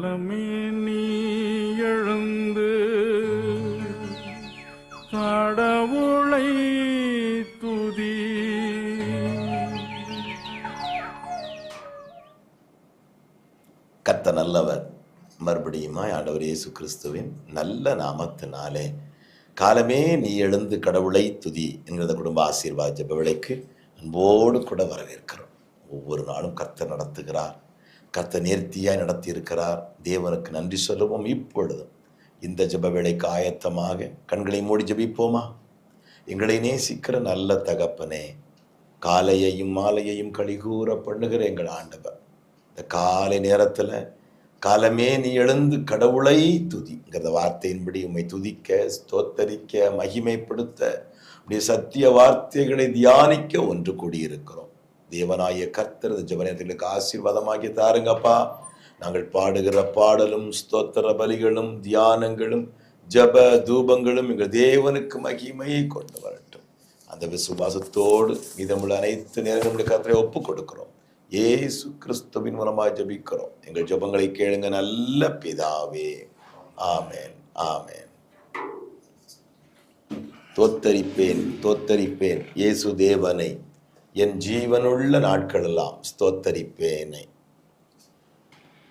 காலமே நீ எழுந்து கடவுளை துதி. கத்த நல்லவர் மறுபடியுமா ஆண்டவர் இயேசு கிறிஸ்துவின் நல்ல நாமத்தினாலே. காலமே நீ எழுந்து கடவுளை துதி என்கிற குடும்ப ஆசீர்வாத ஜெப அன்போடு கூட வரவேற்கிறோம். ஒவ்வொரு நாளும் கர்த்தர் நடத்துகிறார். கத்த நேர்த்தியாய் நடத்தியிருக்கிறார். தேவனுக்கு நன்றி சொல்லுவோம். இப்பொழுதும் இந்த ஜப வேலைக்கு ஆயத்தமாக கண்களை மூடி ஜெபிப்போமா? எங்களை நேசிக்கிற நல்ல தகப்பனே காலையையும் மாலையையும் கழிகூற பண்ணுகிற எங்கள் ஆண்டவர். இந்த காலை நேரத்தில் காலமே நீ எழுந்து கடவுளை துதிங்கிறத வார்த்தையின்படி உம்மை துதிக்க ஸ்தோத்தரிக்க மகிமைப்படுத்த அப்படியே சத்திய வார்த்தைகளை தியானிக்க ஒன்று கூடியிருக்கிறோம். தேவனாய கர்த்தர் இந்த ஜபனர்களுக்கு ஆசீர்வாதமாக்கி தாருங்கப்பா. நாங்கள் பாடுகிற பாடலும் ஸ்தோத்திர பலிகளும் தியானங்களும் ஜப தூபங்களும் எங்கள் தேவனுக்கு மகிமையை கொண்டு வரட்டும். அந்த விசுவாசத்தோடு மீதமுள்ள அனைத்து நேரங்களும் கர்த்தரை ஒப்பு கொடுக்கிறோம். ஏசு கிறிஸ்துவின் மூலமாக ஜபிக்கிறோம். எங்கள் ஜபங்களை கேளுங்க நல்ல பிதாவே. ஆமேன் ஆமேன். தோத்தரிப்பேன் தோத்தரிப்பேன். இயேசு தேவனை என் ஜீவனுள்ள நாட்களெல்லாம் ஸ்தோத்தரிப்பேனை.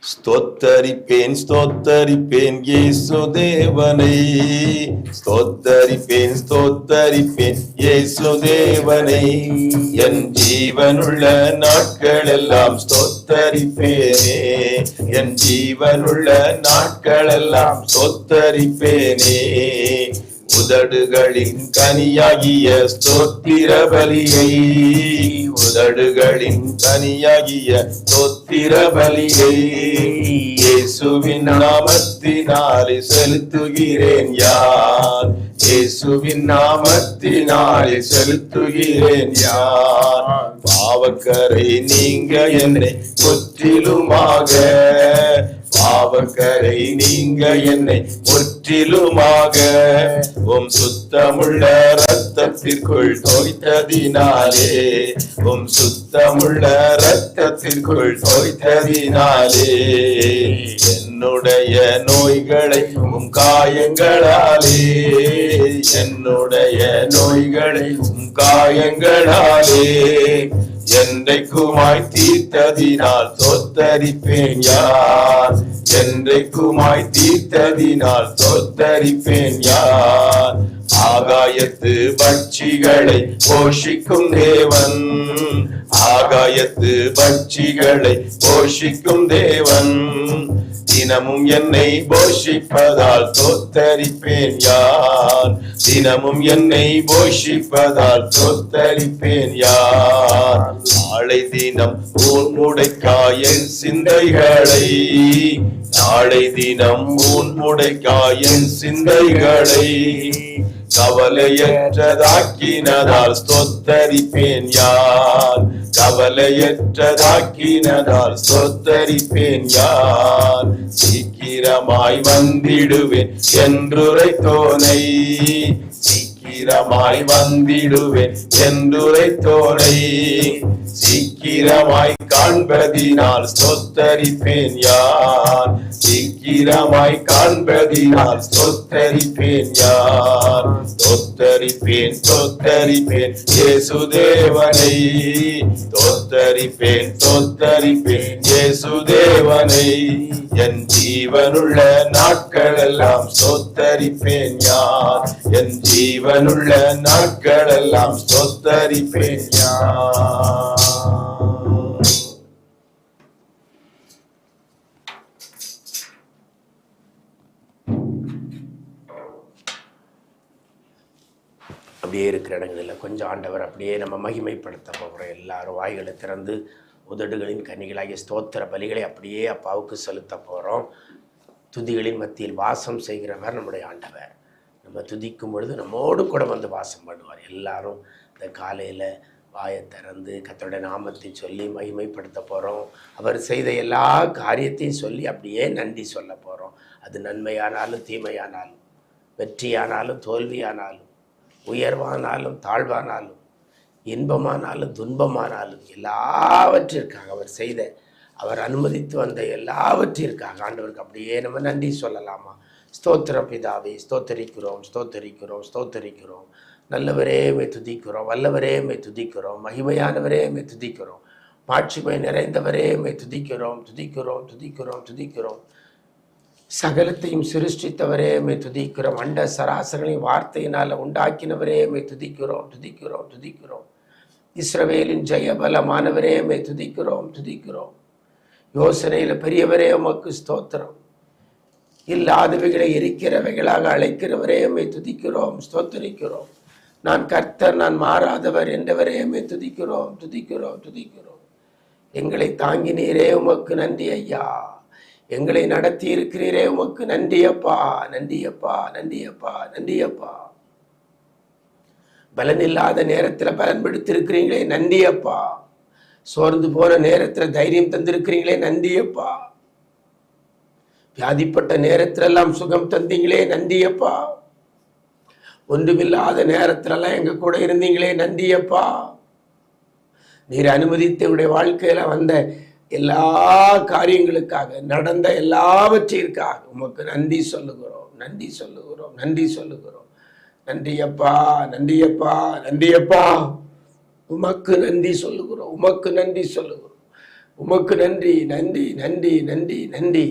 ஸ்தோத்தரிப்பேன் ஸ்தோத்தரிப்பேன் இயேசு தேவனை. ஸ்தோத்தரிப்பேன் ஸ்தோத்தரிப்பேன் இயேசு தேவனை. என் ஜீவனுள்ள நாட்களெல்லாம் ஸ்தோத்தரிப்பேனே. என் ஜீவனுள்ள நாட்களெல்லாம் ஸ்தோத்தரிப்பேனே. உதடுகளின் கனியாகிய ஸ்தோத்திர பலியை உதடுகளின் கனியாகிய ஸ்தோத்திர பலியை இயேசுவின் நாமத்தினாலே செலுத்துகிறேன் யார்? இயேசுவின் நாமத்தினாலே செலுத்துகிறேன் யார்? பாவக்கரை நீங்க என்னை முற்றிலுமாக பாவக்கரை நீங்க என்னை முற்றிலுமாக உம் சுத்தமுள்ள ரத்தத்திற்குள் தோய்த்ததினாலே உம் சுத்தமுள்ள ரத்தத்திற்குள் தோய்த்ததினாலே என்னுடைய நோய்களை உம் காயங்களாலே என்னுடைய நோய்களை உம் காயங்களாலே என்றைக்குமாய் தீர்த்ததினால் தோத்தரிப்பேன் யார்? என்றைக்குமாய் தீர்த்ததினால் தோத்தரிப்பேன் யார்? ஆகாயத்து பட்சிகளை போஷிக்கும் தேவன். ஆகாயத்து பட்சிகளை போஷிக்கும் தேவன். தினமும் என்னை போஷிப்பதால் தோத்தரிப்பேன் யார்? தினமும் என்னை போஷிப்பதால் தோத்தரிப்பேன் யார்? நாளை தினம் உன்னுடைக்காயன் சிந்தைகளை. நாளை தினம் உன்னுடைக்காயன் சிந்தைகளை. கவலையற்றதாக்கினதால் ஸ்தோத்தரிப்பேன் யார் கவலையற்றதாக்கினதால் சொத்தரிப்பேன் யார் சீக்கிரமாய் வந்திடுவேன் என்றுரைத்தோனை. சீக்கிரமாய் வந்திடுவேன் என்றுரைத்தோனை. சீக்கிரமாய் காண்பதினால் சொத்தரிப்பேன் யார்? சீக்கிரமாய் காண்பதினால் சொத்தரிப்பேன் யார்? தொத்தரிப்பேன் தொத்தரிப்பேன் இயேசுதேவனை. தொத்தரிப்பேன் தொத்தரிப்பேன் இயேசுதேவனை. என் ஜீவனுள்ள நாட்களெல்லாம் சொத்தரிப்பேன் யார்? என் ஜீவனுள்ள நாட்களெல்லாம் சொத்தரிப்பேன் யார்? அப்படியே இருக்கிற இடங்களில் கொஞ்சம் ஆண்டவர் அப்படியே நம்ம மகிமைப்படுத்த போகிறோம் எல்லாரும் வாய்களை திறந்து உதடுகளின் கன்னிகளாகிய ஸ்தோத்திர பலிகளை அப்படியே அப்பாவுக்கு செலுத்த போகிறோம். துதிகளின் மத்தியில் வாசம் செய்கிறவர் நம்முடைய ஆண்டவர். நம்ம துதிக்கும் பொழுது நம்மோடு கூட வந்து வாசம் பண்ணுவார். எல்லாரும் இந்த காலையில் வாயை திறந்து கத்தோட நாமத்தை சொல்லி மகிமைப்படுத்த போகிறோம். அவர் செய்த எல்லா காரியத்தையும் சொல்லி அப்படியே நன்றி சொல்ல போகிறோம். அது நன்மையானாலும் தீமையானாலும் வெற்றியானாலும் தோல்வியானாலும் உயர்வானாலும் தாழ்வானாலும் இன்பமானாலும் துன்பமானாலும் எல்லாவற்றிற்காக அவர் செய்த அவர் அனுமதித்து வந்த எல்லாவற்றிற்காக ஆண்டவருக்கு அப்படியே நம்ம நன்றி சொல்லலாமா? ஸ்தோத்திர பிதாவை ஸ்தோத்தரிக்கிறோம் ஸ்தோத்தரிக்கிறோம் ஸ்தோத்தரிக்கிறோம். நல்லவரே மே துதிக்கிறோம். வல்லவரே மே துதிக்கிறோம். மகிமையானவரே மே துதிக்கிறோம். மாட்சிமை நிறைந்தவரே மே துதிக்கிறோம் துதிக்கிறோம் துதிக்கிறோம் துதிக்கிறோம். சகலத்தையும் சிருஷ்டித்தவரே மே துதிக்கிறோம். அண்ட சராசரங்களையும் வார்த்தையினால் உண்டாக்கினவரே மே துதிக்கிறோம் துதிக்கிறோம் துதிக்கிறோம். இஸ்ரவேலின் ஜெயபலமானவரே மே துதிக்கிறோம் துதிக்கிறோம். யோசனையில் பெரியவரே உமக்கு ஸ்தோத்திரம். இல்லாதவைகளை இருக்கிறவைகளாக அழைக்கிறவரே மே துதிக்கிறோம் ஸ்தோத்தரிக்கிறோம். நான் கர்த்தர் நான் மாறாதவர் என்றவரே மே துதிக்கிறோம் துதிக்கிறோம் துதிக்கிறோம். எங்களை தாங்கினீரே உமக்கு நன்றி ஐயா. எங்களை நடத்தி இருக்கிறீரே உமக்கு நன்றியப்பா நன்றியப்பா நன்றியப்பா நன்றியப்பா. பலன் இல்லாத நேரத்தில் பலன் பிடித்திருக்கிறீங்களே நன்றியப்பா. சோர்ந்து போன நேரத்தில் தைரியம் தந்திருக்கிறீங்களே நன்றியப்பா. வியாதிப்பட்ட நேரத்திலெல்லாம் சுகம் தந்தீங்களே நன்றியப்பா. ஒன்றுமில்லாத நேரத்திலெல்லாம் எங்க கூட இருந்தீங்களே நன்றியப்பா. நீர் அனுமதித்த உடைய வாழ்க்கையில வந்த எல்லா காரியங்களுக்காக நடந்த எல்லாவற்றிற்காக உமக்கு நன்றி சொல்லுகிறோம் நன்றி சொல்லுகிறோம் நன்றி சொல்லுகிறோம். நன்றியப்பா நன்றியப்பா நன்றியப்பா உமக்கு நன்றி சொல்லுகிறோம் உமக்கு நன்றி சொல்லுகிறோம். உமக்கு நன்றி நன்றி நன்றி நன்றி நன்றி.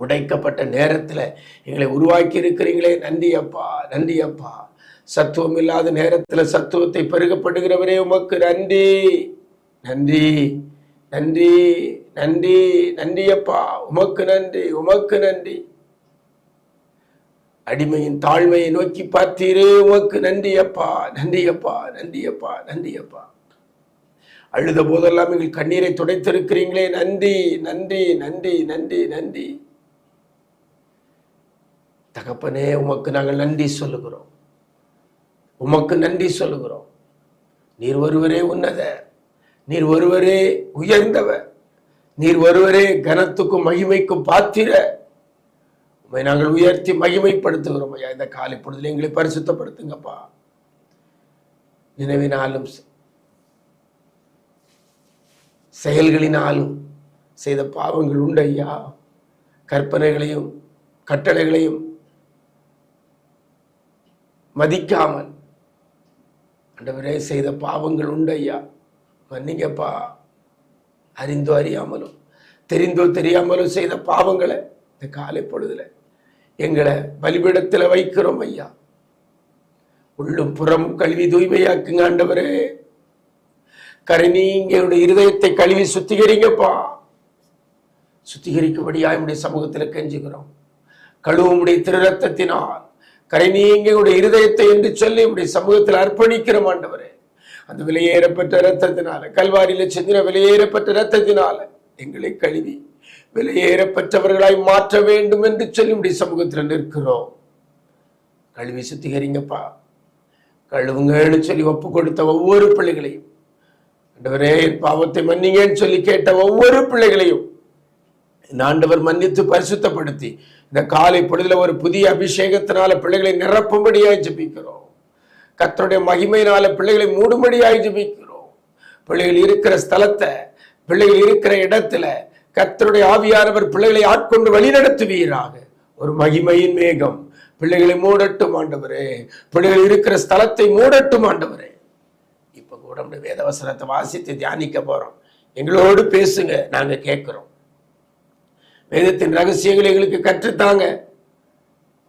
உடைக்கப்பட்ட நேரத்தில் எங்களை உருவாக்கி இருக்கிறீங்களே நன்றி அப்பா நன்றி அப்பா. சத்துவம் இல்லாத நேரத்தில் சத்துவத்தை பெருகப்படுகிறவரே உமக்கு நன்றி. நன்றி. நன்றி நன்றி நன்றியப்பா. உமக்கு நன்றி உமக்கு நன்றி. அடிமையின் தாழ்மையை நோக்கி பார்த்தீரே உமக்கு நன்றியப்பா நன்றியப்பா நன்றியப்பா நன்றியப்பா. அழுத போதெல்லாம் எங்கள் கண்ணீரை துடைத்திருக்கிறீங்களே நன்றி நன்றி நன்றி நன்றி நன்றி. தகப்பனே உமக்கு நாங்கள் நன்றி சொல்லுகிறோம். உமக்கு நன்றி சொல்லுகிறோம். நீர் ஒருவரே உன்னத. நீர் ஒருவரே உயர்ந்தவர் நீர் ஒருவரே கனத்துக்கும் மகிமைக்கும் பாத்திர. உண்மை நாங்கள் உயர்த்தி மகிமைப்படுத்துகிறோம் ஐயா. இந்த காலை பொழுதுல எங்களை பரிசுத்தப்படுத்துங்கப்பா. நினைவினாலும் செயல்களினாலும் செய்த பாவங்கள் உண்டு ஐயா. கற்பனைகளையும் கட்டளைகளையும் மதிக்காமல் அண்டவரே செய்த பாவங்கள் உண்டு ஐயா. மன்னிங்கப்பா அறிந்தோ அறியாமலும் தெரிந்தோ தெரியாமலும் செய்த பாவங்களை இந்த காலை பொழுதுல எங்களை பலிபீடத்தில் வைக்கிறோம் ஐயா. உள்ளும் புறம் கல்வி தூய்மையாக்குங்க ஆண்டவரே. கரை நீங்க இருதயத்தை கழுவி சுத்திகரிங்கப்பா. சுத்திகரிக்கும்படியா என்னுடைய சமூகத்தில் கெஞ்சுகிறோம். கழுவுமுடைய திரு ரத்தத்தினால் கரை நீங்க உடைய இருதயத்தை என்று சொல்லி உடைய சமூகத்தில் அர்ப்பணிக்கிறோம் ஆண்டவரே. அந்த விலையேறப்பட்ட ரத்தத்தினால கல்வாரியில சிந்தின விலையேறப்பட்ட ரத்தத்தினால எங்களை கழுவி விலையேறப்பட்டவர்களாய் மாற்ற வேண்டும் என்று சொல்லி சமூகத்தில் நிற்கிறோம். கழுவி சுத்திகரிங்கப்பா. கழுவுங்கன்னு சொல்லி ஒப்பு கொடுத்த ஒவ்வொரு பிள்ளைகளையும். ஆண்டவரே என் பாவத்தை மன்னிங்கன்னு சொல்லி கேட்ட ஒவ்வொரு பிள்ளைகளையும் ஆண்டவர் மன்னித்து பரிசுத்தப்படுத்தி இந்த காலை பொழுதுல ஒரு புதிய அபிஷேகத்தினால பிள்ளைகளை நிரப்பும்படியாய் ஜெபிக்கிறோம். கத்தருடைய மகிமையினால பிள்ளைகளை மூடுமடியாய் ஜபிக்கிறோம். பிள்ளைகள் இருக்கிற ஸ்தலத்தை பிள்ளைகள் இருக்கிற இடத்துல கத்தருடைய ஆவியானவர் பிள்ளைகளை ஆட்கொண்டு வழிநடத்துவீராக. ஒரு மகிமையின் மேகம். பிள்ளைகளை மூடட்டும் ஆண்டவரே. பிள்ளைகள் இருக்கிற ஸ்தலத்தை மூடட்டும் ஆண்டவரே. இப்ப கூட நம்முடைய வேதவசனத்தை வாசித்து தியானிக்க போறோம். எங்களோடு பேசுங்க நாங்க கேட்கிறோம் வேதத்தின் ரகசியங்களை எங்களுக்கு கற்றுத்தாங்க.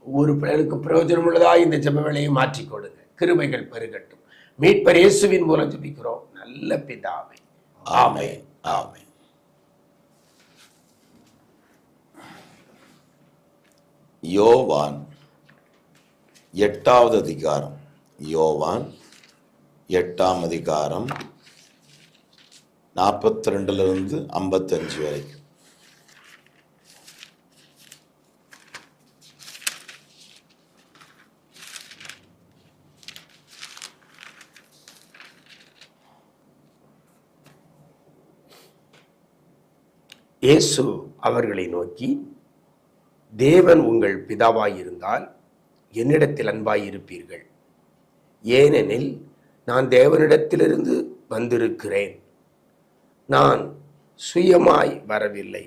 ஒவ்வொரு பிள்ளைகளுக்கு பிரயோஜனம் உள்ளதா இந்த ஜப வேலையை மாற்றிக் கொடுங்க. கிருமைகள் பெருகட்டும். மீட்பர் இயேசுவின் மூலம் ஜபிக்கிறோம். நல்ல பிதாவை. ஆமை ஆமை யோவான் எட்டாவது அதிகாரம். யோவான் எட்டாம் அதிகாரம் நாற்பத்தி ரெண்டுலேருந்து ஐம்பத்தஞ்சு வரைக்கும் இயேசு அவர்களை நோக்கி தேவன் உங்கள் பிதாவாயிருந்தால் என்னிடத்தில் அன்பாயிருப்பீர்கள். ஏனெனில் நான் தேவனிடத்திலிருந்து வந்திருக்கிறேன். நான் சுயமாய் வரவில்லை.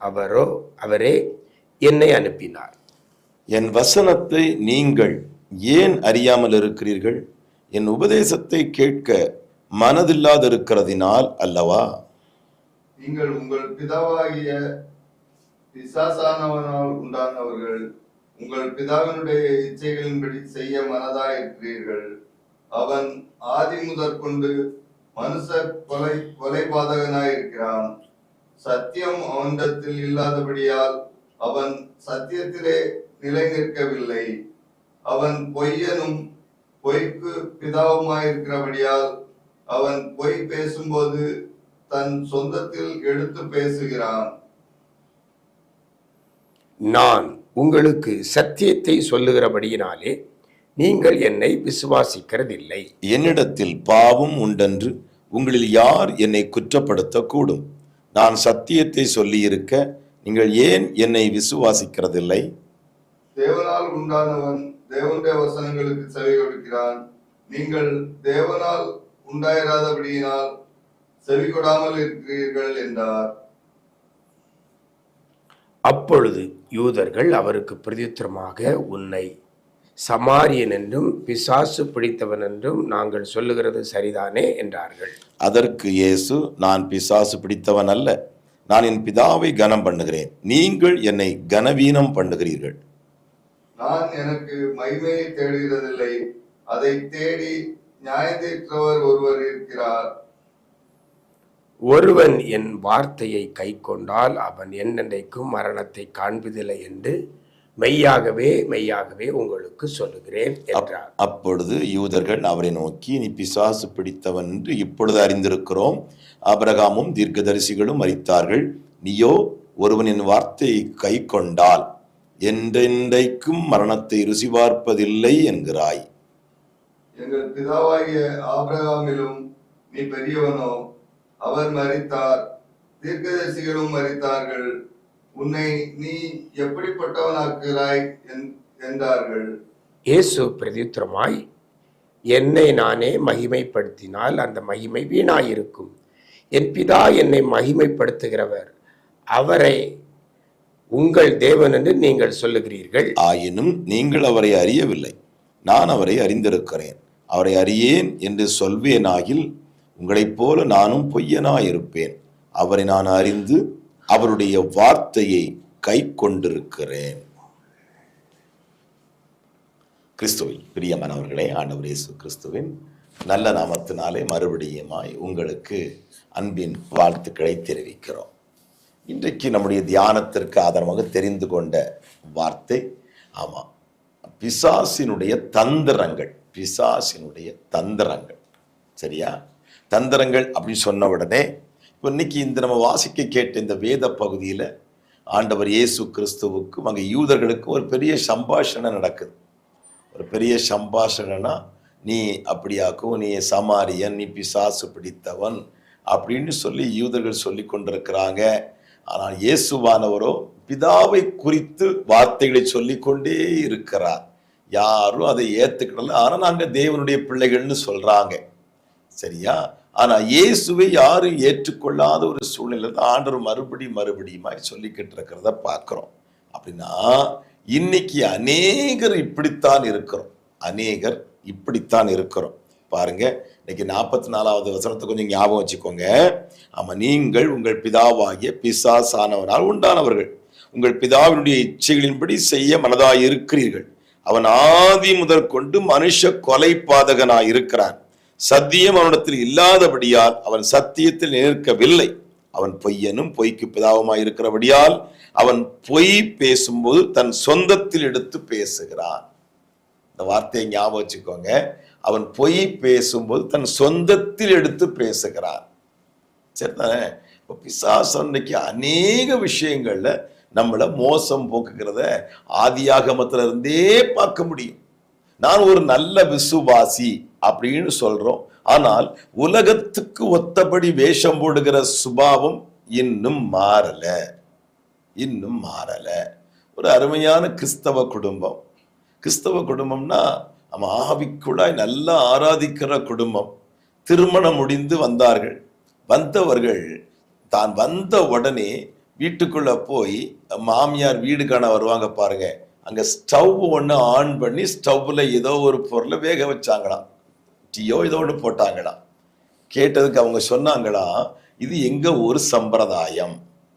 அவரோ அவரே என்னை அனுப்பினார். என் வசனத்தை நீங்கள் ஏன் அறியாமல் இருக்கிறீர்கள்? என் உபதேசத்தை கேட்க மனதில்லாதிருக்கிறதினால் அல்லவா? நீங்கள் உங்கள் பிதாவாகிய பிசாசானவனால் உண்டானவர்கள் உங்கள் பிதாவினுடைய இச்சைகளின்படி செய்ய மனதாயிருக்கிறீர்கள் அவன் ஆதி முதற்கொண்டு மனுஷ கொலை கொலைபாதகனாயிருக்கிறான். சத்தியம் அவனிடத்தில் இல்லாதபடியால் அவன் சத்தியத்திலே நிலை நிற்கவில்லை அவன் பொய்யனும் பொய்க்கு பிதாவுமாயிருக்கிறபடியால் அவன் பொய் பேசும்போது தன் சொந்தத்தில் எடுத்து பேசுகிறான். நான் உங்களுக்கு சத்தியத்தை சொல்லுகிறபடியினாலே நீங்கள் என்னை விசுவாசிக்கிறதில்லை. என்னிடத்தில் பாவம் உண்டென்று உங்களில் யார் என்னை குற்றப்படுத்தக்கூடும்? நான் சத்தியத்தை சொல்லியிருக்க நீங்கள் ஏன் என்னை விசுவாசிக்கிறதில்லை? தேவனால் உண்டானவன் தேவனுடைய வசனங்களுக்கு செவி கொடுக்கிறான். நீங்கள் தேவனால் உண்டாயிராதபடியினால் செவி கொடாமல் இருக்கிறீர்கள் என்றார் அப்பொழுது யூதர்கள் அவருக்கு பிரதியுத்தரமாக உன்னை சமாரியன் என்றும் பிசாசு பிடித்தவன் என்றும் நாங்கள் சொல்லுகிறது சரிதானே? என்றார்கள். அதற்கு இயேசு நான் பிசாசு பிடித்தவன் அல்ல. நான் என் பிதாவை கனம் பண்ணுகிறேன். நீங்கள் என்னை கனவீனம் பண்ணுகிறீர்கள். நான் எனக்கு மகிமையை தேடுகிறதில்லை. அதை தேடி நியாயத்தீர்க்கிறவர் ஒருவர் இருக்கிறார். ஒருவன் என் வார்த்தையை கை கொண்டால் அவன் என்னென்றைக்கும் மரணத்தை காண்பதில்லை என்று மெய்யாகவே மெய்யாகவே உங்களுக்கு சொல்லுகிறேன் என்றார். அப்பொழுது யூதர்கள் அவரை நோக்கி நீ பிசாசு பிடித்தவன் என்று இப்பொழுது அறிந்திருக்கிறோம். ஆபிரகாமும் தீர்க்கதரிசிகளும் மறித்தார்கள் நீயோ ஒருவனின் வார்த்தையை கை கொண்டால் என்றென்றைக்கும் மரணத்தை ருசி பார்ப்பதில்லை என்கிறாய். எங்கள் பிதாவாகிய ஆபிரகாமிலும் நீ பெரியவனோ அவர் மரித்தார் தீர்க்கதரிசிகளும் மரித்தார்கள் உன்னை நீ எப்படிப்பட்டவனாக்குகிறாய் என்- என்றார்கள். இயேசு பிரதியுத்தரமாய் என்னை நானே மகிமைப்படுத்தினால் அந்த மகிமை வீணாயிருக்கும். என் பிதா என்னை மகிமைப்படுத்துகிறவர். அவரை உங்கள் தேவன் என்று நீங்கள் சொல்லுகிறீர்கள். ஆயினும் நீங்கள் அவரை அறியவில்லை. நான் அவரை அறிந்திருக்கிறேன். அவரை அறியேன் என்று சொல்வேனாகில் உங்களைப் போல நானும் பொய்யனாயிருப்பேன். அவரை நான் அறிந்து அவருடைய வார்த்தையை கை கொண்டிருக்கிறேன் கிறிஸ்துவில் பிரியமானவர்களே ஆண்டவர் இயேசு கிறிஸ்துவின் நல்ல நாமத்தினாலே மறுபடியுமாய் உங்களுக்கு அன்பின் வாழ்த்துக்களை தெரிவிக்கிறோம். இன்றைக்கு நம்முடைய தியானத்திற்கு ஆதாரமாக தெரிந்து கொண்ட வார்த்தை ஆமாம் பிசாசினுடைய தந்திரங்கள் பிசாசினுடைய தந்திரங்கள். சரியா? தந்திரங்கள் அப்படின்னு சொன்ன உடனே இப்போ இன்னைக்கு இந்த நம்ம வாசிக்க கேட்ட இந்த வேத பகுதியில் ஆண்டவர் இயேசு கிறிஸ்துவுக்கும் அங்கே யூதர்களுக்கும் ஒரு பெரிய சம்பாஷணை நடக்குது. ஒரு பெரிய சம்பாஷணைனா நீ அப்படியாக்கும் நீ சமாரியன் நீ பிசாசு பிடித்தவன் அப்படின்னு சொல்லி யூதர்கள் சொல்லி கொண்டிருக்கிறாங்க. ஆனால் இயேசுவானவரோ பிதாவை குறித்து வார்த்தைகளை சொல்லிக்கொண்டே இருக்கிறார். யாரும் அதை ஏற்றுக்கிடல ஆனால் நாங்கள் தேவனுடைய பிள்ளைகள்னு சொல்கிறாங்க சரியா? ஆனா இயேசுவை யாரும் ஏற்றுக்கொள்ளாத ஒரு சூழ்நிலை தான் ஆண்டவர் மறுபடியும் மறுபடியுமாய் சொல்லிக்கிட்டு இருக்கிறத பார்க்கிறோம். அப்படின்னா இன்னைக்கு அநேகர் இப்படித்தான் இருக்கிறோம். அநேகர் இப்படித்தான் இருக்கிறோம். பாருங்க இன்னைக்கு நாற்பத்தி நாலாவது வசனத்தை கொஞ்சம் ஞாபகம் வச்சுக்கோங்க. ஆமா நீங்கள் உங்கள் பிதாவாகிய பிசாசானவனால் உண்டானவர்கள். உங்கள் பிதாவினுடைய இச்சைகளின்படி செய்ய மனதாய் இருக்கிறீர்கள் அவன் ஆதி முதற் கொண்டு மனுஷ கொலைபாதகனாய் இருக்கிறான் சத்தியம் அவனிடத்தில் இல்லாதபடியால் அவன் சத்தியத்தில் நிற்கவில்லை. அவன் பொய்யனும் பொய்க்கு பிதாவுமாய் இருக்கிறபடியால் அவன் பொய் பேசும்போது தன் சொந்தத்தில் எடுத்து பேசுகிறான். இந்த வார்த்தையை ஞாபகம் வச்சுக்கோங்க. அவன் பொய் பேசும்போது தன் சொந்தத்தில் எடுத்து பேசுகிறான். சரிதானே? இப்போ பிசாசு இன்னைக்கு அநேக விஷயங்கள்ல நம்மளை மோசம் போக்குகிறத ஆதியாகமத்துல இருந்தே பார்க்க முடியும். நான் ஒரு நல்ல விசுவாசி அப்படின்னு சொல்றோம். ஆனால் உலகத்துக்கு ஒத்தபடி வேஷம் போடுகிற சுபாவம் இன்னும் மாறல. இன்னும் மாறல. ஒரு அருமையான கிறிஸ்தவ குடும்பம். கிறிஸ்தவ குடும்பம்னா நம்ம ஆவிக்குழாய் நல்லா ஆராதிக்கிற குடும்பம். திருமணம் முடிந்து வந்தார்கள். வந்தவர்கள் தான் வந்த உடனே வீட்டுக்குள்ள போய் மாமியார் வீடு காண வருவாங்க பாருங்க. அங்க ஸ்டவ் ஒன்று ஆன் பண்ணி ஸ்டவ்ல ஏதோ ஒரு பொருளை வேக வச்சாங்களாம். டீயோ ஏதோ ஒன்று போட்டாங்களாம். கேட்டதுக்கு அவங்க சொன்னாங்களாம் இது எங்கே ஒரு சம்பிரதாயம்?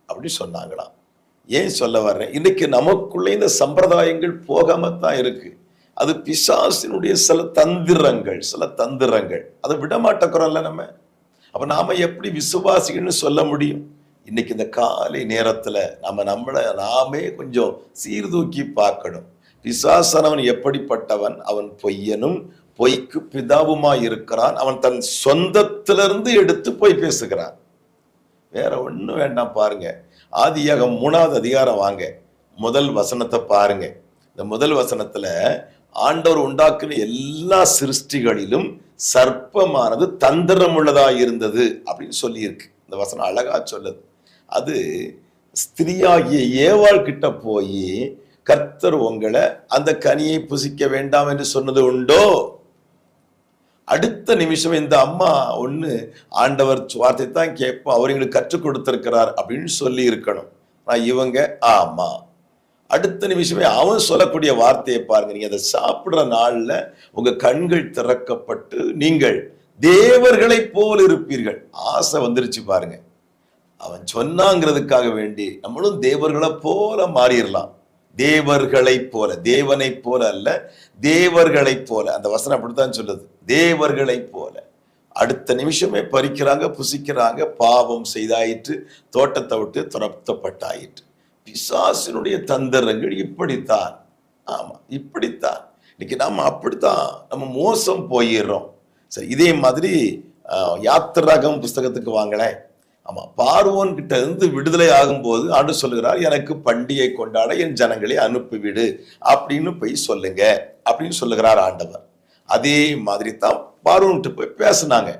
அப்படி சொன்னாங்களாம். ஏன் சொல்ல வர்றேன்? இன்னைக்கு நமக்குள்ளே இந்த சம்பிரதாயங்கள் போகாமல் தான் இருக்குது அது பிசாசினுடைய சில தந்திரங்கள் சில தந்திரங்கள். அதை விட மாட்டேக்கிறோம்ல நம்ம. அப்போ நாம் எப்படி விசுவாசிகள்னு சொல்ல முடியும்? இன்னைக்கு இந்த காலை நேரத்தில் நம்ம நம்மளை நாமே கொஞ்சம் சீர்தூக்கி பார்க்கணும். பிசாசனவன் எப்படிப்பட்டவன்? அவன் பொய்யனும் பொய்க்கு பிதாவுமாய் இருக்கிறான். அவன் தன் சொந்தத்திலிருந்து எடுத்து போய் பேசுகிறான். வேற ஒன்றும் வேண்டாம் பாருங்க. ஆதியாகம் மூணாவது அதிகாரம் வாங்க. முதல் வசனத்தை பாருங்க. இந்த முதல் வசனத்துல ஆண்டவர் உண்டாக்குன எல்லா சிருஷ்டிகளிலும் சர்ப்பமானது தந்திரமுள்ளதா இருந்தது அப்படின்னு சொல்லியிருக்கு. இந்த வசனம் அழகா சொல்லுது. அது ஸ்திரியாகிய ஏவாள் கிட்ட போய் கர்த்தர் உங்களை அந்த கனியை புசிக்க வேண்டாம் என்று சொன்னது உண்டோ? அடுத்த நிமிஷம் இந்த அம்மா ஒன்று ஆண்டவர் வார்த்தை தான் கேட்போம் அவர் எங்களுக்கு கற்றுக் கொடுத்திருக்கிறார் அப்படின்னு சொல்லி இருக்கணும். நான் இவங்க ஆமா. அடுத்த நிமிஷமே அவன் சொல்லக்கூடிய வார்த்தையை பாருங்க நீங்க அதை சாப்பிடுற நாள்ல உங்க கண்கள் திறக்கப்பட்டு நீங்கள் தேவர்களைப் போல் இருப்பீர்கள். ஆசை வந்துருச்சு பாருங்க. அவன் சொன்னாங்கிறதுக்காக வேண்டி நம்மளும் தேவர்களை போல மாறிடலாம். தேவர்களைப் போல தேவனைப் போல அல்ல தேவர்களைப் போல. அந்த வசனம் அப்படித்தான் சொல்லுது. தேவர்களைப் போல. அடுத்த நிமிஷமே பறிக்கிறாங்க புசிக்கிறாங்க பாவம் செய்தாயிற்று தோட்டத்தை விட்டு துரத்தப்பட்டாயிற்று. பிசாசினுடைய தந்திரங்கள் இப்படித்தான். ஆமா இப்படித்தான். இன்னைக்கு நம்ம அப்படித்தான் நம்ம மோசம் போயிடுறோம். சரி இதே மாதிரி ஆஹ், யாத்திராகம் புஸ்தகத்துக்கு வாங்களேன். ஆமா பார்வோன் கிட்ட இருந்து விடுதலை ஆகும்போது ஆண்டு சொல்லுகிறார் எனக்கு பண்டிகை கொண்டாட என் ஜனங்களை அனுப்பிவிடு அப்படின்னு போய் சொல்லுங்க அப்படின்னு சொல்லுகிறார் ஆண்டவர். அதே மாதிரி தான் பார்வோன்கிட்ட போய் பேசுனாங்க.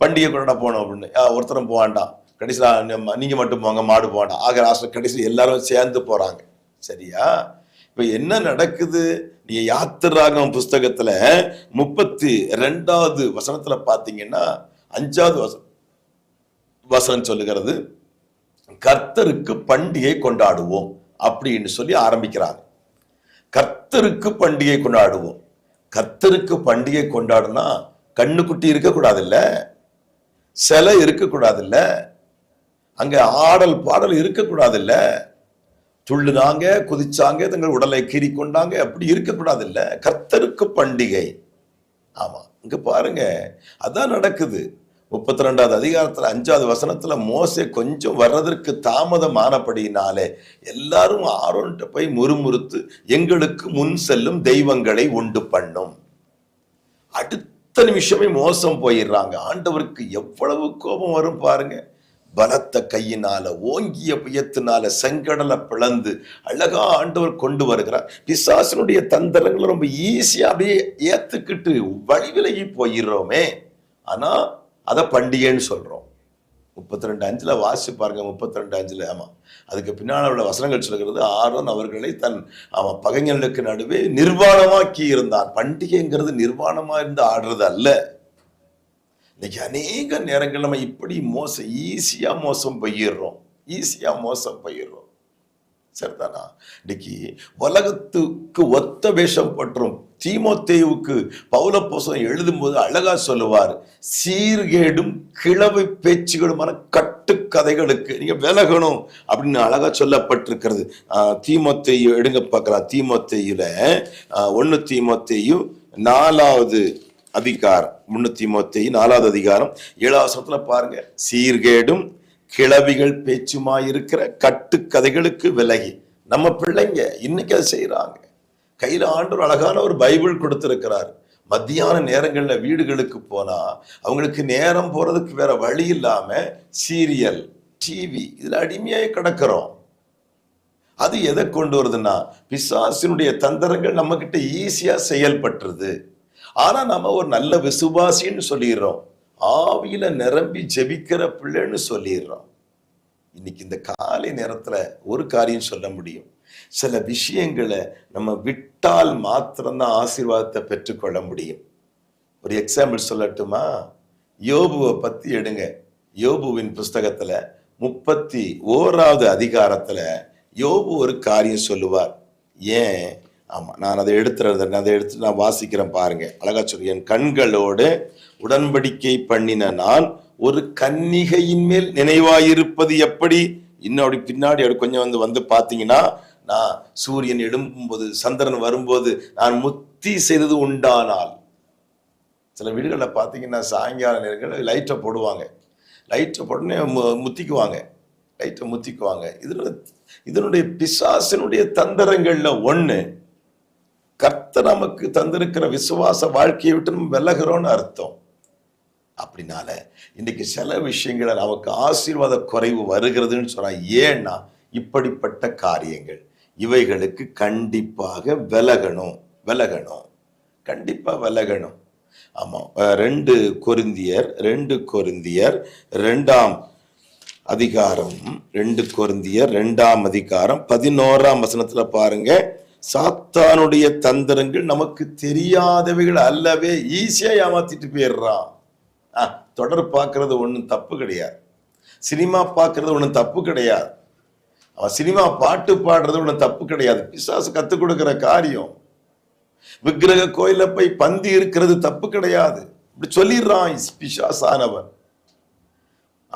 பண்டிகை கொண்டாட போனோம் அப்படின்னு. ஆ, ஒருத்தரும் போக வேண்டாம். கடைசியில் நீங்கள் நீங்க மட்டும் போங்க மாடு போகண்டாம் ஆக ராஷ்டிரம் கடைசியில் எல்லாரும் சேர்ந்து போறாங்க. சரியா? இப்போ என்ன நடக்குது? நீ யாத்திராகம் புஸ்தகத்தில் முப்பத்தி ரெண்டாவது வசனத்தில் பார்த்தீங்கன்னா அஞ்சாவது வசனம் வசனம் சொல்லுகிறது கர்த்தருக்கு பண்டிகை கொண்டாடுவோம் அப்படின்னு சொல்லி ஆரம்பிக்கிறாங்க. கர்த்தருக்கு பண்டிகை கொண்டாடுவோம். கர்த்தருக்கு பண்டிகை கொண்டாடுனா கண்ணுக்குட்டி இருக்கக்கூடாது இல்லை சிலை இருக்கக்கூடாது இல்லை அங்கே ஆடல் பாடல் இருக்கக்கூடாது இல்லை துள்ளுனாங்க குதிச்சாங்க தங்கள் உடலை கீறி கொண்டாங்க அப்படி இருக்கக்கூடாது இல்லை கர்த்தருக்கு பண்டிகை. ஆமாம் இங்கே பாருங்க அதான் நடக்குது. முப்பத்தி ரெண்டாவது அதிகாரத்தில் அஞ்சாவது வசனத்தில் மோசே கொஞ்சம் வர்றதற்கு தாமதம் ஆனபடியினாலே எல்லாரும் ஆரோன்ட்ட போய் முறுமுறுத்து எங்களுக்கு முன் செல்லும் தெய்வங்களை உண்டு பண்ணும். அடுத்த நிமிஷமே மோசம் போயிடுறாங்க. ஆண்டவருக்கு எவ்வளவு கோபம் வரும் பாருங்க. பலத்த கையினால ஓங்கிய புயத்தினால செங்கடலை பிளந்து அழகா ஆண்டவர் கொண்டு வருகிறார். பிசாசனுடைய தந்திரங்களை ரொம்ப ஈஸியாக அப்படியே ஏத்துக்கிட்டு வழி விலகி போயிடுறோமே. ஆனா அதை பண்டிகைன்னு சொல்கிறோம் முப்பத்தி ரெண்டு அஞ்சில் வாசி பாருங்க முப்பத்தி ரெண்டு அஞ்சில். ஆமாம் அதுக்கு பின்னால் உள்ள வசனங்கள் சொல்கிறது ஆரோன் அவர்களை தன் அவன் பகைஞர்களுக்கு நடுவே நிர்வாணமாக்கி இருந்தான். பண்டிகைங்கிறது நிர்வாணமாக இருந்து ஆடுறது அல்ல. இன்னைக்கு அநேக நேரங்கள் நம்ம இப்படி மோசம் ஈஸியாக மோசம் போயிடுறோம். ஈஸியாக மோசம் போயிடுறோம். சரிதானா? இன்னைக்கு உலகத்துக்கு ஒத்த வேஷம் பற்றும் தீமோத்தேவுக்கு பௌலப்போசம் எழுதும்போது அழகா சொல்லுவார் சீர்கேடும் கிழவு பேச்சுகளுமான கட்டுக்கதைகளுக்கு நீங்க விலகணும் அப்படின்னு அழகா சொல்லப்பட்டிருக்கிறது. ஆஹ் எடுங்க பார்க்கலாம். தீமோத்தையில ஒன்னு தீமோத்தையும் நாலாவது அதிகாரம். முன்னூத்தி தீமோத்தேயு நாலாவது அதிகாரம். ஏழாவது பாருங்க. சீர்கேடும் கிளவிகள் பேச்சுமாயிருக்கிற கட்டுக்கதைகளுக்கு விலகி நம்ம பிள்ளைங்க இன்னைக்கு அதை செய்யறாங்க கையில் ஆண்டவர் அழகான ஒரு பைபிள் கொடுத்துருக்கிறார். மத்தியான நேரங்களில் வீடுகளுக்கு போனால் அவங்களுக்கு நேரம் போகிறதுக்கு வேற வழி இல்லாமல் சீரியல் டிவி இதில் அடிமையாக கிடக்கிறோம். அது எதை கொண்டு வருதுன்னா பிசாசினுடைய தந்திரங்கள் நம்மக்கிட்ட ஈஸியாக செயல்பட்டுருது. ஆனால் நம்ம ஒரு நல்ல விசுவாசின்னு சொல்லிடுறோம். ஆவியில் நிரம்பி ஜெபிக்கிற பிள்ளைன்னு சொல்லிடுறோம். இன்னைக்கு இந்த காலை நேரத்தில் ஒரு காரியம் சொல்ல முடியும். சில விஷயங்களை நம்ம விட்டால் மாத்திரம்தான் ஆசீர்வாதத்தை பெற்றுக்கொள்ள முடியும். ஒரு எக்ஸாம்பிள் சொல்லட்டுமா? யோபுவை பத்தி எடுங்க. யோபுவின் புஸ்தகத்துல முப்பத்தி ஓராவது அதிகாரத்துல யோபு ஒரு காரியம் சொல்லுவார். ஏன்? ஆமா நான் அதை எடுத்துறேன் அதை எடுத்து நான் வாசிக்கிறேன் பாருங்க. அழகா சொல்லி என் கண்களோடு உடன்படிக்கை பண்ணின நான் ஒரு கன்னிகையின் மேல் நினைவாயிருப்பது எப்படி? இன்னும் அப்படி பின்னாடி அப்படி கொஞ்சம் வந்து வந்து பார்த்தீங்கன்னா நான் சூரியன் எழும்பும்போது சந்திரன் வரும்போது நான் முத்தி செய்தது உண்டானால். சில வீடுகளில் பார்த்தீங்கன்னா சாயங்கால நேரங்களில் லைட்டை போடுவாங்க. லைட்டை போடனே மு- முத்திக்குவாங்க. லைட்டை முத்திக்குவாங்க. இதனுடைய இதனுடைய பிசாசினுடைய தந்திரங்களில் ஒன்று கர்த்த நமக்கு தந்திருக்கிற விசுவாச வாழ்க்கையை விட்டு நம்ம விலகிறோன்னு அர்த்தம். அப்படினால இன்னைக்கு சில விஷயங்களை நமக்கு ஆசீர்வாத குறைவு வருகிறதுன்னு சொன்னால் ஏன்னா இப்படிப்பட்ட காரியங்கள். இவைகளுக்கு கண்டிப்பாக விலகணும் விலகணும். கண்டிப்பாக விலகணும். ஆமாம் ரெண்டு கொருந்தியர் ரெண்டு கொருந்தியர் ரெண்டாம் அதிகாரம் ரெண்டு கொருந்தியர் ரெண்டாம் அதிகாரம் பதினோராம் வசனத்தில் பாருங்க சாத்தானுடைய தந்திரங்கள் நமக்கு தெரியாதவைகள் அல்லவே ஈஸியாக ஏமாத்திட்டு போயிடுறான். ஆ, தொடர் பார்க்கறது ஒன்றும் தப்பு கிடையாது. சினிமா பார்க்கறது ஒன்றும் தப்பு கிடையாது. அவன் சினிமா பாட்டு பாடுறது ஒன்று தப்பு கிடையாது. பிசாசு கற்றுக் கொடுக்குற காரியம். விக்கிரக கோயிலில் போய் பந்தி இருக்கிறது தப்பு கிடையாது. இப்படி சொல்லிடுறான் பிசாசானவன்.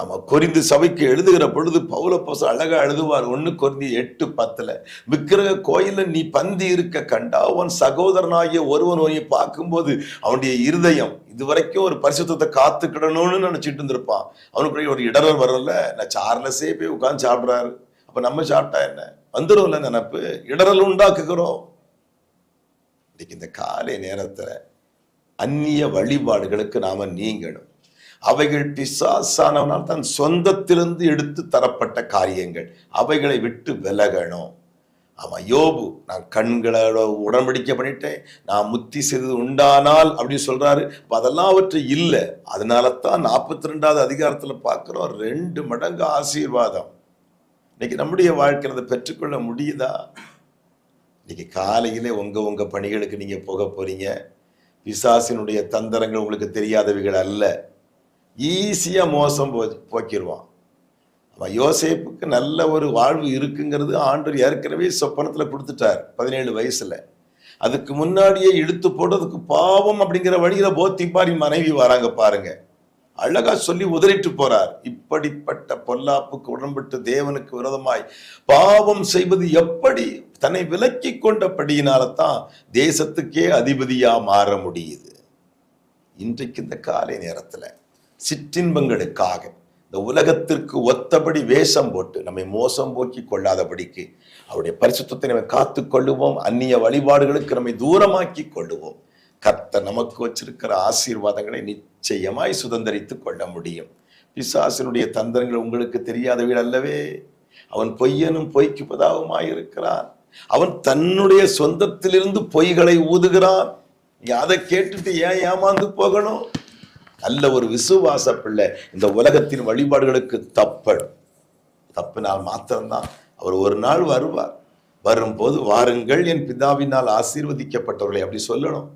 அவன் கொரிந்து சபைக்கு எழுதுகிற பொழுது பவுல போச அழகா எழுதுவார் ஒன்று கொறிந்து எட்டு பத்தில் விக்கிரக கோயிலில் நீ பந்தி இருக்க கண்டா உன் சகோதரனாகிய ஒருவன் உன்னை பார்க்கும்போது அவனுடைய இருதயம் இதுவரைக்கும் ஒரு பரிசுத்தத்தை காத்துக்கிடணும்னு நினச்சிட்டு இருந்திருப்பான். அவனுக்கு ஒரு இடரல் வரல. நான் சார்லஸே போய் உட்காந்து சாப்பிட்றாரு. அப்ப நம்ம சாப்பிட்டா என்ன? வந்துடும்ல நினப்பு. இடரல் உண்டாக்குகிறோம். இன்னைக்கு இந்த காலை நேரத்துல அந்நிய வழிபாடுகளுக்கு நாம நீங்கணும். அவைகள் பிசாசானவனால் தன் சொந்தத்திலிருந்து எடுத்து தரப்பட்ட காரியங்கள். அவைகளை விட்டு விலகணும். அவன் யோபு நான் கண்களோட உடன்படிக்கை பண்ணிட்டேன். நான் முத்தி செய்தது உண்டானால் அப்படின்னு சொல்றாரு. இப்போ அதெல்லாம் அவற்றை இல்லை. அதனால தான் நாற்பத்தி ரெண்டாவது அதிகாரத்தில் பார்க்குறோம். ரெண்டு மடங்கு ஆசீர்வாதம். இன்னைக்கு நம்முடைய வாழ்க்கையில் அதை பெற்றுக்கொள்ள முடியுதா? இன்னைக்கு காலையிலே உங்கள் உங்கள் பணிகளுக்கு நீங்கள் போக போகிறீங்க பிசாசினுடைய தந்திரங்கள் உங்களுக்கு தெரியாதவைகள் அல்ல. ஈஸியாக மோசம் போ போக்கிடுவான் அவன் யோசேப்புக்கு நல்ல ஒரு வாழ்வு இருக்குங்கிறது ஆண்டர் ஏற்கனவே சொப்பனத்தில் கொடுத்துட்டார் பதினேழு வயசில். அதுக்கு முன்னாடியே இழுத்து போடுறதுக்கு பாவம் அப்படிங்கிற வழியில் போத்திப்பாரி மனைவி வராங்க பாருங்கள் அழகா சொல்லி உதறிட்டு போறார். இப்படிப்பட்ட பொல்லாப்புக்கு உடன்பட்டு தேவனுக்கு விரோதமாய் பாவம் செய்வது எப்படி? தன்னை விலக்கி கொண்டபடியினால தான் தேசத்துக்கே அதிபதியா மாற முடியுது. இன்றைக்கு இந்த காலை நேரத்துல சிற்றின்பங்களுக்காக இந்த உலகத்திற்கு ஒத்தபடி வேஷம் போட்டு நம்மை மோசம் போக்கி கொள்ளாதபடிக்கு அவருடைய பரிசுத்தத்தை நம்ம காத்து கொள்ளுவோம். அந்நிய வழிபாடுகளுக்கு நம்மை தூரமாக்கி கொள்ளுவோம். கர்த்தர் நமக்கு வச்சிருக்கிற ஆசீர்வாதங்களை நிச்சயமாய் சுதந்திரித்து கொள்ள முடியும். பிசாசினுடைய தந்திரங்கள் உங்களுக்கு தெரியாதவர்கள் அல்லவே. அவன் பொய்யனும் பொய்க்கு பதாவுமாய் இருக்கிறான். அவன் தன்னுடைய சொந்தத்திலிருந்து பொய்களை ஊதுகிறான். நீ அதை கேட்டுட்டு ஏன் ஏமாந்து போகணும்? நல்ல ஒரு விசுவாச பிள்ளை. இந்த உலகத்தின் வழிபாடுகளுக்கு தப்படும் தப்பினால் மாத்திரம்தான். அவர் ஒரு நாள் வருவார். வரும்போது வாருங்கள் என் பிதாவினால் ஆசீர்வதிக்கப்பட்டவர்களை அப்படி சொல்லணும்.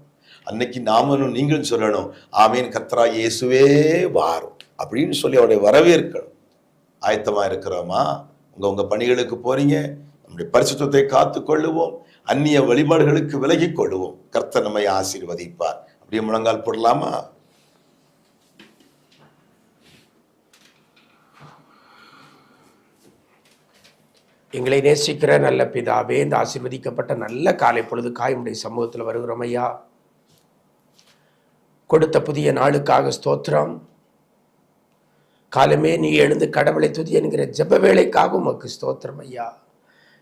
அன்னைக்கு நாமனும் நீங்களும் சொல்லணும் ஆமீன் கத்ரா இயேசுவே வாரும். அப்படின்னு சொல்லி அவருடைய வரவேற்கணும் ஆயத்தமா இருக்கிறோமா? உங்க உங்க பணிகளுக்கு போறீங்க நம்முடைய பரிசுத்தத்தை காத்து கொள்ளுவோம் அந்நிய வழிபாடுகளுக்கு விலகி கொள்ளுவோம். கர்த்த நம்மை ஆசீர்வதிப்பார். அப்படியே முழங்கால் போடலாமா? எங்களை நேசிக்கிற நல்ல பிதாவே இந்த ஆசீர்வதிக்கப்பட்ட நல்ல காலை பொழுது காயமுடைய சமூகத்தில் வருகிறோம் ஐயா. கொடுத்த புதிய நாளுக்காக ஸ்தோத்திரம். காலமே நீ எழுந்து கடவுளை துதி என்கிற ஜெப வேலைக்காக உமக்கு ஸ்தோத்திரம் ஐயா.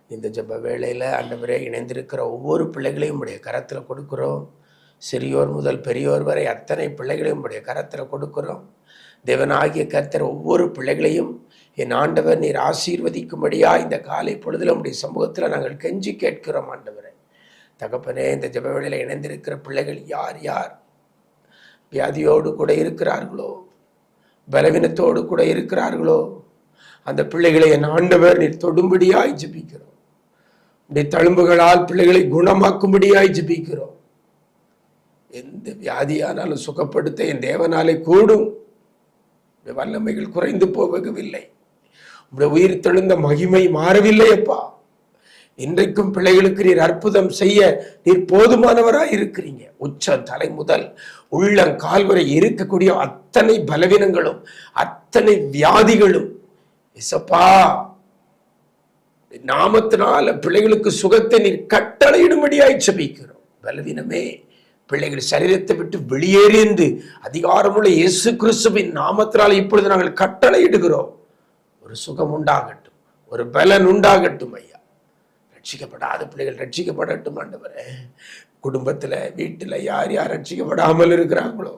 இந்த ஜெப வேளையில் ஆண்டவரே இணைந்திருக்கிற ஒவ்வொரு பிள்ளைகளையும் உடைய கரத்தில் கொடுக்குறோம். சிறியோர் முதல் பெரியோர் வரை அத்தனை பிள்ளைகளையும் உடைய கரத்தில் கொடுக்குறோம். தேவனாகிய கர்த்தர் ஒவ்வொரு பிள்ளைகளையும் என் ஆண்டவர் நீர் ஆசீர்வதிக்கும்படியா இந்த காலை பொழுதில் உடைய சமூகத்தில் நாங்கள் கெஞ்சி கேட்கிறோம் ஆண்டவரை. தகப்பனே இந்த ஜெப வேலையில் இணைந்திருக்கிற பிள்ளைகள் யார் யார்? வியாதியோடு கூட இருக்கிறார்களோ? பலவீனத்தோடு கூட இருக்கிறார்களோ? அந்த பிள்ளைகளை என் ஆண்டவர் நீர் தொடும்படியாய் ஜெபிக்கிறோம். உடைய தழும்புகளால் பிள்ளைகளை குணமாக்கும்படியாய் ஜெபிக்கிறோம். எந்த வியாதியானாலும் சுகப்படுத்த என் தேவனாலே கூடும். வல்லமைகள் குறைந்து போகவில்லை. உடைய உயிர் தெழுந்த மகிமை மாறவில்லை அப்பா இன்றைக்கும் பிள்ளைகளுக்கு நீர் அற்புதம் செய்ய நீர் போதுமானவராக இருக்கிறீங்க உச்சம் தலை முதல் உள்ளம் கால் வரை இருக்கக்கூடிய அத்தனை பலவீனங்களும் அத்தனை வியாதிகளும். இசப்பா நாமத்தினால பிள்ளைகளுக்கு சுகத்தை நீர் கட்டளையிடும்படியாய் செபிக்கிறோம் பலவீனமே பிள்ளைகள் சரீரத்தை விட்டு வெளியேறி என்று அதிகாரமுள்ள இயேசு கிறிஸ்துவின் நாமத்தினால் இப்பொழுது நாங்கள் கட்டளையிடுகிறோம். ஒரு சுகம் உண்டாகட்டும் ஒரு பலன் உண்டாகட்டும் ஐயா. ரட்சிக்கப்படாத பிள்ளைகள் ரட்சிக்கப்படட்டும் ஆண்டவரே. குடும்பத்துல வீட்டுல யார் யார் ரட்சிக்கப்படாமல் இருக்கிறாங்களோ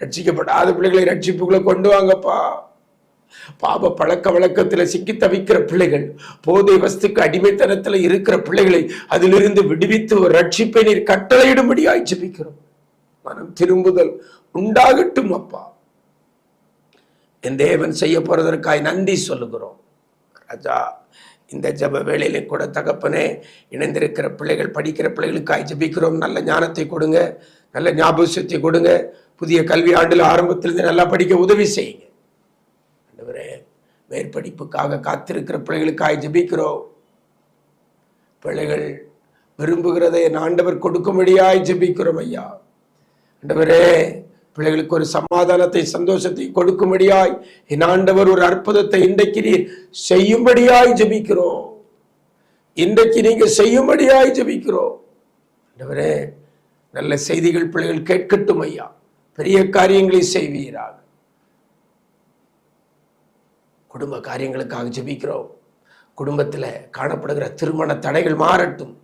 ரட்சிக்கப்படாத பிள்ளைகளை ரட்சிப்புகளை கொண்டு வாங்கப்பா. பாப பழக்க வழக்கத்துல சிக்கி தவிக்கிற பிள்ளைகள் போதை வஸ்துக்கு அடிமைத்தனத்தில் இருக்கிற பிள்ளைகளை அதிலிருந்து விடுவித்து ஒரு ரட்சிப்பை நீர் கட்டளையிடும்படியாய் ஜெபிக்கிறோம். மனம் திரும்புதல் உண்டாகட்டும் அப்பா. என் தேவன் செய்ய போறதற்காய் நன்றி சொல்லுகிறோம். ராஜா இந்த ஜெப வேளையிலே கூட தகப்பனே இணைந்திருக்கிற பிள்ளைகள் படிக்கிற பிள்ளைகளுக்காய் ஜபிக்கிறோம். நல்ல ஞானத்தை கொடுங்க நல்ல ஞாபகத்தை கொடுங்க. புதிய கல்வி ஆண்டில் ஆரம்பத்திலிருந்து நல்லா படிக்க உதவி செய்யுங்க. ஆண்டவரே மேற்படிப்புக்காக காத்திருக்கிற பிள்ளைகளுக்காய் ஜெபிக்கிறோம். பிள்ளைகள் விரும்புகிறதை என் ஆண்டவர் கொடுக்கும்படியாய் ஜபிக்கிறோம் ஐயா. ஆண்டவரே பிள்ளைகளுக்கு ஒரு சமாதானத்தை சந்தோஷத்தை கொடுக்கும்படியாய் என் ஆண்டவர் ஒரு அற்புதத்தை இன்றைக்கு நீர் செய்யும்படியாய் ஜபிக்கிறோம். இன்றைக்கு நீங்க செய்யும்படியாய் ஜபிக்கிறோம். ஆண்டவரே நல்ல செய்திகள் பிள்ளைகள் கேட்கட்டும் ஐயா. பெரிய காரியங்களை செய்வீராக. குடும்ப காரியங்களுக்காக ஜெபிக்கிறோம். குடும்பத்துல காணப்படுகிற திருமண தடைகள் மாறட்டும்.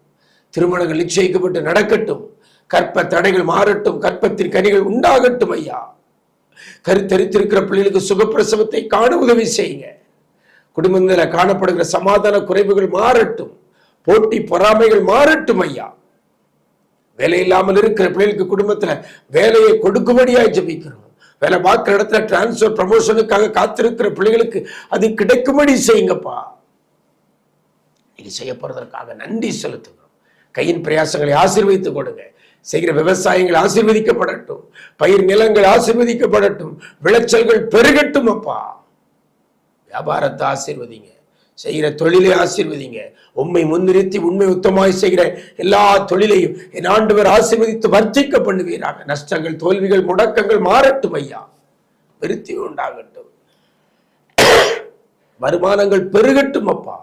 திருமணங்கள் நிச்சயிக்கப்பட்டு நடக்கட்டும். கற்ப தடைகள் மாறட்டும் கற்பத்தின் கனிகள் உண்டாகட்டும் ஐயா. கருத்தரித்திருக்கிற பிள்ளைகளுக்கு சுகப்பிரசவத்தை காண உதவி செய்யுங்க. குடும்பத்தில் காணப்படுகிற சமாதான குறைவுகள் மாறட்டும். போட்டி பொறாமைகள் மாறட்டும் ஐயா. வேலை இல்லாமல் இருக்கிற பிள்ளைகளுக்கு குடும்பத்துல வேலையை கொடுக்கும்படியாய் ஜபிக்கிறோம். வேலை பார்க்கிற இடத்துல டிரான்ஸ்ஃபர் ப்ரமோஷனுக்காக காத்திருக்கிற பிள்ளைகளுக்கு அது கிடைக்கும்படி செய்யுங்கப்பா. இது செய்ய போறதற்காக நன்றி செலுத்துகிறோம். கையின் பிரயாசங்களை ஆசீர்வைத்து கொடுங்க. செய்கிற விவசாயங்கள் ஆசிர்வதிக்கப்படட்டும். பயிர் நிலங்கள் ஆசீர்வதிக்கப்படட்டும். விளைச்சல்கள் பெருகட்டும் அப்பா. வியாபாரத்தை ஆசீர்வதிங்க. செய்கிற தொழிலை ஆசீர்வதிங்க. உண்மை முன்னிறுத்தி உண்மை உத்தமாய் செய்கிற எல்லா தொழிலையும் என் ஆண்டவர் ஆசிர்வதித்து வர்த்திக்க பண்ணுவீராக. நஷ்டங்கள் தோல்விகள் முடக்கங்கள் மாறட்டும் ஐயா. விருத்தி உண்டாகட்டும். வருமானங்கள் பெருகட்டும் அப்பா.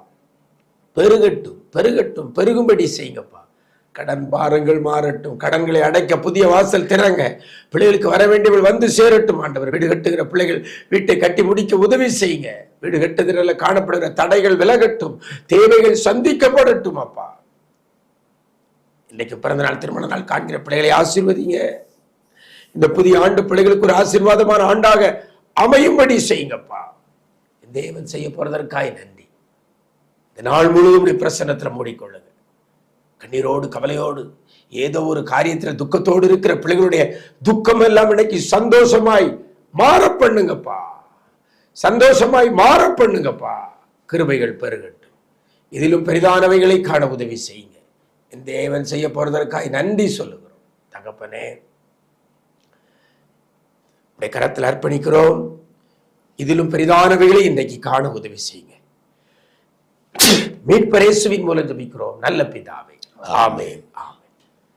பெருகட்டும் பெருகட்டும் பெருகும்படி செய்யுங்கப்பா. கடன் பாரங்கள் மாறட்டும். கடன்களை அடைக்க புதிய வாசல் திறங்க. பிள்ளைகளுக்கு வர வேண்டியவர்கள் வந்து சேரட்டும். ஆண்டவர் வீடு கட்டுகிற பிள்ளைகள் வீட்டை கட்டி முடிக்க உதவி செய்யுங்க. வீடு கட்டுகிறதுல காணப்படுகிற தடைகள் விலகட்டும். தேவைகள் சந்திக்கப்படட்டும் அப்பா. இன்னைக்கு பிறந்த நாள் திருமண நாள் காண்கிற பிள்ளைகளை ஆசீர்வதிங்க. இந்த புதிய ஆண்டு பிள்ளைகளுக்கு ஒரு ஆசீர்வாதமான ஆண்டாக அமையும்படி செய்யுங்கப்பா. தேவன் செய்ய போறதற்காய் நன்றி. இந்த நாள் முழுவதும் இப்படி மூடிக்கொள்ளுங்க. கண்ணீரோடு கவலையோடு ஏதோ ஒரு காரியத்துல துக்கத்தோடு இருக்கிற பிள்ளைகளுடைய துக்கம் எல்லாம் இன்னைக்கு சந்தோஷமாய் மாற பண்ணுங்கப்பா. சந்தோஷமாய் மாற பண்ணுங்கப்பா. கிருபைகள் பெருகட்டும். இதிலும் பெரிதானவைகளை காண உதவி செய்யுங்க. என் தேவன் செய்ய போறதற்காய் நன்றி சொல்லுகிறோம். தகப்பனே கரத்தில் அர்ப்பணிக்கிறோம். இதிலும் பெரிதானவைகளை இன்றைக்கு காண உதவி செய்யுங்க. மீட்பரேசுவின் மூலம் ஜபிக்கிறோம். நல்ல பிதாவே ஆமென்.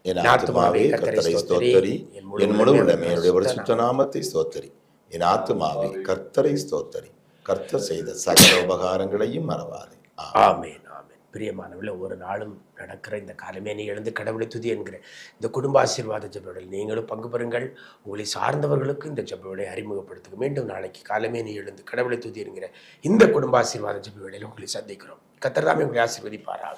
என் ஆத்துமாவே கர்த்தரை ஸ்தோத்தரி. என் முழு முழு உடமையுடைய ஒரு உள்ளமே சுத்த நாமத்தை ஸ்தோத்தரி. என் ஆத்துமாவே கர்த்தரை ஸ்தோத்தரி. கர்த்தர் செய்த சகல உபகாரங்களையும் மறவாதே. ஆமென். பிரியமானவர்களே ஒரு நாளும் நடக்கிற இந்த காலமே நீ எழுந்து கடவுளை துதி என்கிற இந்த குடும்ப ஆசீர்வாத ஜபவிடல் நீங்களும் பங்கு பெறுங்கள். உங்களை சார்ந்தவர்களுக்கு இந்த ஜபவிடை அறிமுகப்படுத்துங்க மீண்டும் நாளைக்கு காலமே நீ எழுந்து கடவுளை துதி என்கிற இந்த குடும்ப ஆசீர்வாத ஜபவிடையில் உங்களை சந்திக்கிறோம். கத்தர்தாமே உங்களை ஆசீர்வதிப்பாராக.